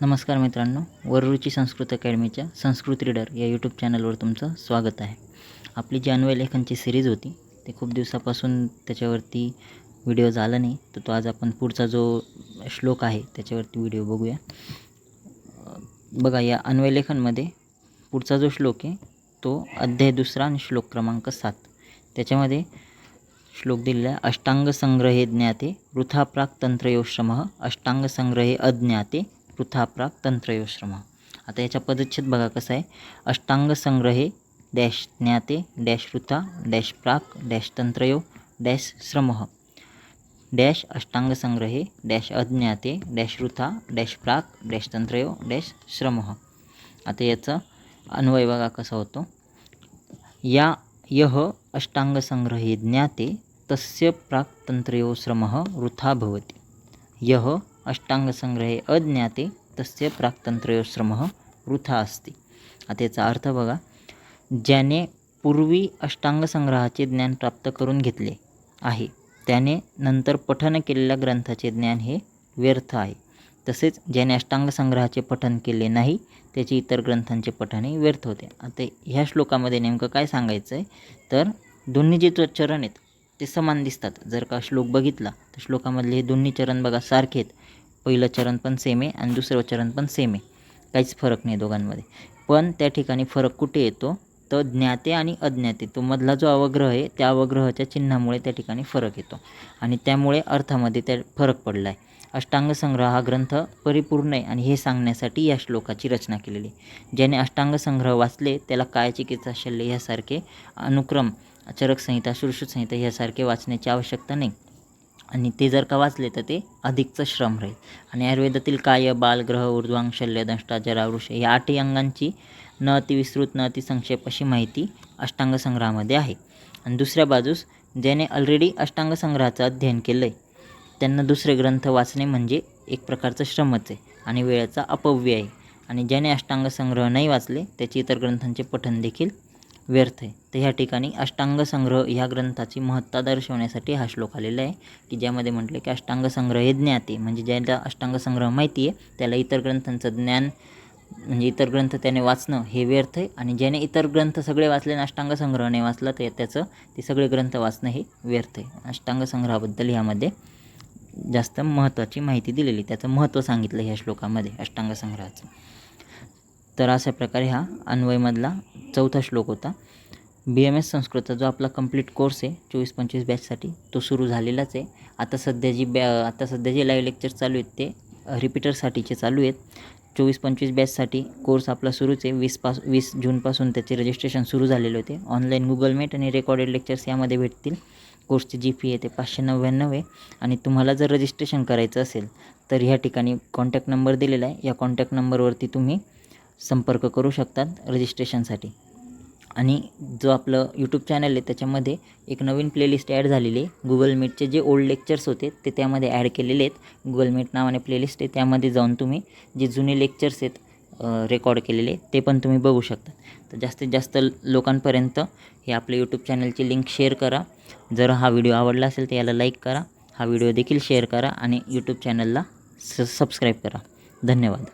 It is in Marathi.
नमस्कार मित्रांनो वररुची संस्कृत अकॅडमीच्या संस्कृत रीडर या यूट्यूब चॅनलवर तुमचं स्वागत आहे. आपली जी अन्वय लेखनची सिरीज होती ते खूप दिवसापासून त्याच्यावरती व्हिडिओ झाला नाही तर तो आज आपण पुढचा जो श्लोक आहे त्याच्यावरती व्हिडिओ बघूया. बघा या अन्वय लेखनमध्ये पुढचा जो श्लोक आहे तो अध्याय दुसरा आणि श्लोक क्रमांक सात. त्याच्यामध्ये श्लोक दिलेला आहे अष्टांग संग्रहे ज्ञाते वृथा प्राक तंत्रयोश्रम अष्टांग संग्रहे अज्ञाते पृथाप्राग तंत्रयोश्रम आता याच्या पदच्छेद बघा कसं आहे. अष्टांग संग्रहे डॅश ज्ञाते डॅश वृथा डॅश प्राक डॅश तंत्रयो डॅश श्रम. डॅश अष्टांग संग्रहे डॅश अज्ञाते डॅश ऋथा डॅश प्राक डॅश तंत्रयो डॅश श्रम. आता याचा अन्वय बघा कसा होतो. या यः अष्टांगसङ्ग्रहे ज्ञाते तस्य प्राक्तन्त्रयो श्रमः वृथा भवति. यः अष्टांगसंग्रहे अज्ञाते तस्य प्राक्तन्त्रयो श्रमः वृथा असते. आता याचा अर्थ बघा ज्याने पूर्वी अष्टांगसंग्रहाचे ज्ञान प्राप्त करून घेतले आहे त्याने नंतर पठन केलेल्या ग्रंथाचे ज्ञान हे व्यर्थ आहे. तसेच ज्याने अष्टांग संग्रहाचे पठन केले नाही त्याचे इतर ग्रंथांचे पठनही व्यर्थ होते. आता ह्या श्लोकामध्ये नेमकं काय सांगायचं आहे तर दोन्ही जे चरण आहेत ते समान दिसतात. जर का श्लोक बघितला तर श्लोकामधले हे दोन्ही चरण बघा सारखे आहेत. पहिलं चरण पण सेम आहे आणि दुसरं चरण पण सेम आहे. काहीच फरक नाही दोघांमध्ये. पण त्या ठिकाणी फरक कुठे येतो? तर ज्ञाते आणि अज्ञाते. तो मधला जो अवग्रह आहे त्या अवग्रहाच्या चिन्हामुळे त्या ठिकाणी फरक येतो. आणि त्यामुळे अर्थामध्ये त्या फरक पडला आहे अष्टांग संग्रह हा ग्रंथ परिपूर्ण आहे आणि हे सांगण्यासाठी या श्लोकाची रचना केलेली आहे. ज्याने अष्टांग संग्रह वाचले त्याला काय चिकित्सा शल्य ह्यासारखे अनुक्रम चरक संहिता सुश्रुत संहिता ह्यासारखे वाचण्याची आवश्यकता नाही. आणि ते जर का वाचले तर ते अधिकचं श्रम राहील. आणि आयुर्वेदातील काय बाल ग्रह ऊर्ध्वांग शल्य दंष्टा जरावृष या आठही अंगांची न अतिविस्तृत न अतिसंक्षेप अशी माहिती अष्टांग संग्रहामध्ये आहे. आणि दुसऱ्या बाजूस ज्याने ऑलरेडी अष्टांग संग्रहाचं अध्ययन केलं आहे त्यांना दुसरे ग्रंथ वाचणे म्हणजे एक प्रकारचं श्रमच आहे आणि वेळेचा अपव्यय आहे. आणि ज्याने अष्टांग संग्रह नाही वाचले त्याचे इतर ग्रंथांचे पठन देखील व्यर्थ आहे. तर ह्या ठिकाणी अष्टांग संग्रह ह्या ग्रंथाची महत्ता दर्शवण्यासाठी हा श्लोक आलेला आहे की ज्यामध्ये म्हटलं की अष्टांग संग्रह हे ज्ञाते म्हणजे ज्याला अष्टांग संग्रह माहिती आहे त्याला इतर ग्रंथांचं ज्ञान म्हणजे इतर ग्रंथ त्याने वाचणं हे व्यर्थ आहे आणि ज्याने इतर ग्रंथ सगळे वाचले आणि अष्टांग संग्रहाने वाचलं वाचला तर त्याचं ते सगळे ग्रंथ वाचणं हे व्यर्थ आहे. अष्टांग संग्रहाबद्दल ह्यामध्ये जास्त महत्त्वाची माहिती दिलेली त्याचं महत्त्व सांगितलं ह्या श्लोकामध्ये अष्टांग संग्रहाचं. तर अशा प्रकारे हा अन्वयमधला चौथा श्लोक होता. बी एम एस संस्कृतचा जो आपला कंप्लीट कोर्स आहे चोवीस पंचवीस बॅचसाठी तो सुरू झालेलाच आहे. आता सध्या जी बॅ आता सध्या जे लाईव्ह लेक्चर चालू आहेत ते रिपीटरसाठीचे चालू आहेत. चोवीस पंचवीस बॅचसाठी कोर्स आपला सुरूच आहे. वीस पास वीस जूनपासून त्याचे रजिस्ट्रेशन सुरू झालेले होते. ऑनलाईन गुगल मीट आणि रेकॉर्डेड लेक्चर्स यामध्ये भेटतील. कोर्सची जी फी आहे ते पाचशे नव्याण्णव आहे. आणि तुम्हाला जर रजिस्ट्रेशन करायचं असेल तर ह्या ठिकाणी कॉन्टॅक्ट नंबर दिलेला आहे. या कॉन्टॅक्ट नंबरवरती तुम्ही संपर्क करू शकतात रजिस्ट्रेशनसाठी आणि जो आपलं यूट्यूब चॅनल आहे त्याच्यामध्ये एक नवीन प्लेलिस्ट ॲड झालेली आहे. गुगल मीटचे जे ओल्ड लेक्चर्स होते ते त्यामध्ये ॲड केलेले आहेत. गुगल मीट नावाने प्लेलिस्ट आहे त्यामध्ये जाऊन तुम्ही जे जुने लेक्चर्स आहेत रेकॉर्ड केलेले ते पण तुम्ही बघू शकता. तर जास्तीत जास्त लोकांपर्यंत हे आपले यूट्यूब चॅनलची लिंक शेअर करा. जर हा व्हिडिओ आवडला असेल तर याला लाईक करा. हा व्हिडिओ देखील शेअर करा आणि यूट्यूब चॅनलला स सबस्क्राईब करा. धन्यवाद.